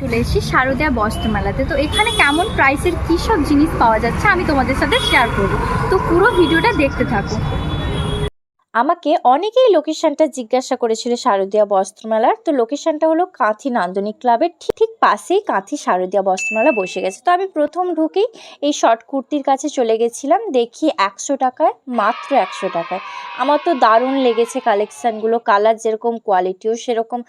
চলে এসেছি, শারদিয়া বস্ত্র মেলাতে। তো এখানে কেমন প্রাইসের কী সব জিনিস পাওয়া যাচ্ছে আমি তোমাদের সাথে শেয়ার করব। তো পুরো ভিডিওটা দেখতে থাকো। আমাকে অনেকেই লোকেশনটা জিজ্ঞাসা করেছিল শারদীয়া বস্ত্রমেলার। তো লোকেশনটা হলো কাঁথি নান্দনিক ক্লাবের ঠিক ঠিক পাশেই কাঁথি শারদীয়া বস্ত্রমেলা বসে গেছে। তো আমি প্রথম ঢুকেই এই শর্ট কুর্তির কাছে চলে গেছিলাম, দেখি একশো টাকায়, মাত্র একশো টাকায়। আমার তো দারুণ লেগেছে কালেকশানগুলো কালার যেরকম কোয়ালিটিও সেরকম।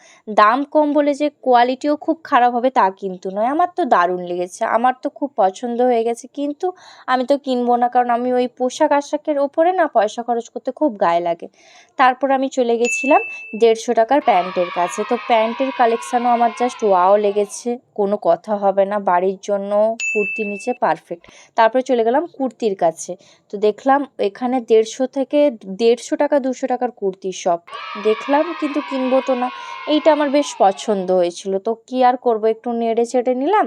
দাম কম বলে যে কোয়ালিটিও খুব খারাপ হবে তা কিন্তু নয়, আমার তো দারুণ লেগেছে। আমার তো খুব পছন্দ হয়ে গেছে, কিন্তু আমি তো কিনবো না, কারণ আমি ওই পোশাক আশাকের ওপরে না পয়সা খরচ করতে খুব গায়ে লাগে। তারপর আমি চলে গেছিলাম দেড়শো টাকার প্যান্টের কাছে। তো প্যান্টের কালেকশানও আমার জাস্ট ওয়াও লেগেছে। কোনো কথা হবে না, বাড়ির জন্য কুর্তি নিচে পারফেক্ট তারপরে চলে গেলাম কুর্তির কাছে। তো দেখলাম এখানে দেড়শো থেকে দেড়শো টাকা, দুশো টাকার কুর্তি সব দেখলাম কিন্তু কিনবো তো না। এইটা আমার বেশ পছন্দ হয়েছিল। তো কি আর করব? একটু নেড়ে চেড়ে নিলাম।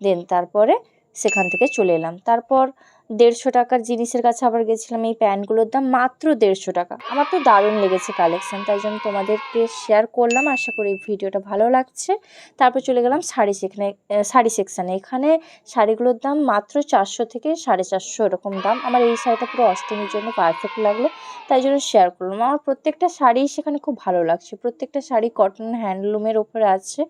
দেন তারপরে সেখান থেকে চলে এলাম। তারপর দেড়শো টাকার জিনিসের কাছে আবার গেছিলাম এই প্যান্টগুলোর দাম মাত্র দেড়শো টাকা। আমার তো দারুণ লেগেছে কালেকশান তাই জন্য তোমাদেরকে শেয়ার করলাম। আশা করি ভিডিওটা ভালো লাগছে। তারপর চলে গেলাম শাড়ি সেখানে শাড়ি সেকশানে এখানে শাড়িগুলোর দাম মাত্র চারশো থেকে সাড়ে চারশো এরকম দাম। আমার এই শাড়িটা পুরো অষ্টমীর জন্য পারফেক্ট লাগল, তাই জন্য শেয়ার করলাম। আমার প্রত্যেকটা শাড়ি সেখানে খুব ভালো লাগছে। প্রত্যেকটা শাড়ি কটন হ্যান্ডলুমের ওপরে আছে।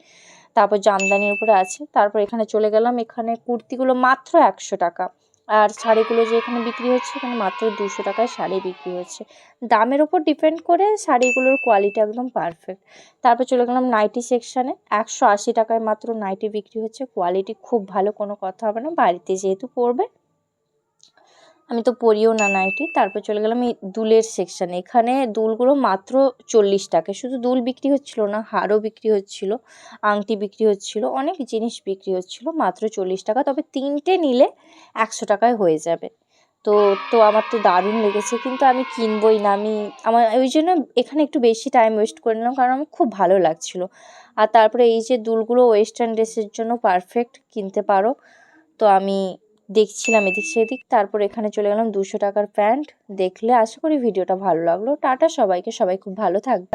তারপর জামদানির উপরে আছে। তারপর এখানে চলে গেলাম। এখানে কুর্তিগুলো মাত্র একশো টাকা। আর শাড়িগুলো যে এখানে বিক্রি হচ্ছে, এখানে মাত্র দুশো টাকায় শাড়ি বিক্রি হচ্ছে। দামের ওপর ডিপেন্ড করে শাড়িগুলোর কোয়ালিটি একদম পারফেক্ট তারপর চলে গেলাম নাইটি সেকশানে একশো আশি টাকায় মাত্র নাইটি বিক্রি হচ্ছে। কোয়ালিটি খুব ভালো, কোনো কথা হবে না। বাড়িতে যেহেতু পরবে আমি তো পরিও না নাইটি তারপর চলে গেলাম এই দুলের সেকশানে এখানে দুলগুলো মাত্র চল্লিশ টাকা, শুধু দুল বিক্রি হচ্ছিল না, হারও বিক্রি হচ্ছিল, আংটি বিক্রি হচ্ছিল, অনেক জিনিস বিক্রি হচ্ছিল, মাত্র চল্লিশ টাকা, তবে তিনটে নিলে একশো টাকায় হয়ে যাবে। তো তো আমার তো দারুণ লেগেছে, কিন্তু আমি কিনবই না, আমি, আমার, ওই জন্য এখানে একটু বেশি টাইম ওয়েস্ট করে নিলাম, কারণ আমার খুব ভালো লাগছিল। আর তারপরে এই যে দুলগুলো ওয়েস্টার্ন ড্রেসের জন্য পারফেক্ট কিনতে পারো, তো আমি দেখছিলাম এদিক সেদিক, তারপর এখানে চলে গেলাম দুশো টাকার প্যান্ট। দেখলে আশা করি ভিডিওটা ভালো লাগল। টাটা সবাইকে, সবাই খুব ভালো থাকবে।